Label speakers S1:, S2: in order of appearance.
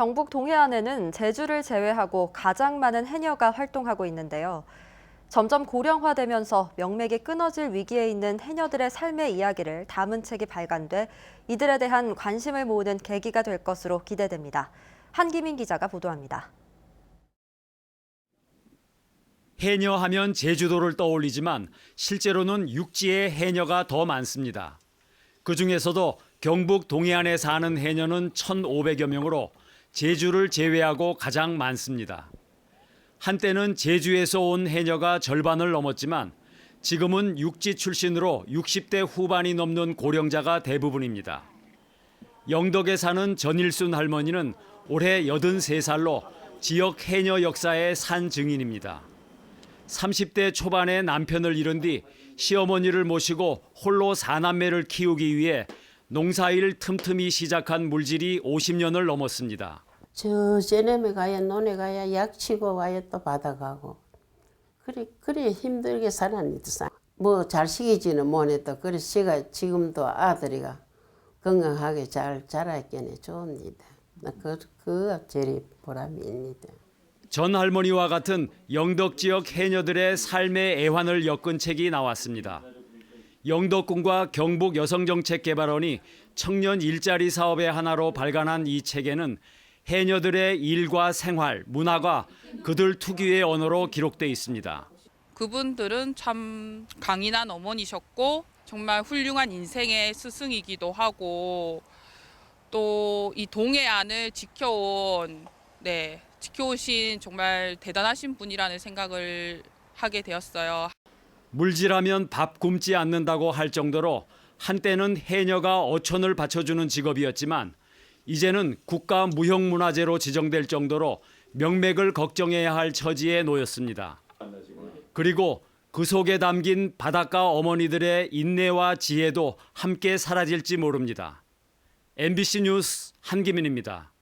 S1: 경북 동해안에는 제주를 제외하고 가장 많은 해녀가 활동하고 있는데요. 점점 고령화되면서 명맥이 끊어질 위기에 있는 해녀들의 삶의 이야기를 담은 책이 발간돼 이들에 대한 관심을 모으는 계기가 될 것으로 기대됩니다. 한기민 기자가 보도합니다.
S2: 해녀 하면 제주도를 떠올리지만 실제로는 육지의 해녀가 더 많습니다. 그 중에서도 경북 동해안에 사는 해녀는 1,500여 명으로 제주를 제외하고 가장 많습니다. 한때는 제주에서 온 해녀가 절반을 넘었지만 지금은 육지 출신으로 60대 후반이 넘는 고령자가 대부분입니다. 영덕에 사는 전일순 할머니는 올해 83살로 지역 해녀 역사의 산 증인입니다. 30대 초반에 남편을 잃은 뒤 시어머니를 모시고 홀로 사남매를 키우기 위해 농사일 틈틈이 시작한 물질이 50년을 넘었습니다.
S3: 저 제네메 가야 논에 가야 약 치고 와야 또 받아가고. 그래 그래 힘들게 살았니다. 뭐잘 시키지는 못했다 그래서 제가 지금도 아들이가 건강하게 잘 자랐겠네 좋습니다. 그, 그 제일 보람입니다.
S2: 전 할머니와 같은 영덕 지역 해녀들의 삶의 애환을 엮은 책이 나왔습니다. 영덕군과 경북 여성정책개발원이 청년 일자리 사업의 하나로 발간한 이 책에는 해녀들의 일과 생활, 문화가 그들 특유의 언어로 기록돼 있습니다.
S4: 그분들은 참 강인한 어머니셨고 정말 훌륭한 인생의 스승이기도 하고 또 이 동해안을 지켜온 네 지켜오신 정말 대단하신 분이라는 생각을 하게 되었어요.
S2: 물질하면 밥 굶지 않는다고 할 정도로 한때는 해녀가 어촌을 받쳐주는 직업이었지만 이제는 국가 무형문화재로 지정될 정도로 명맥을 걱정해야 할 처지에 놓였습니다. 그리고 그 속에 담긴 바닷가 어머니들의 인내와 지혜도 함께 사라질지 모릅니다. MBC 뉴스 한기민입니다.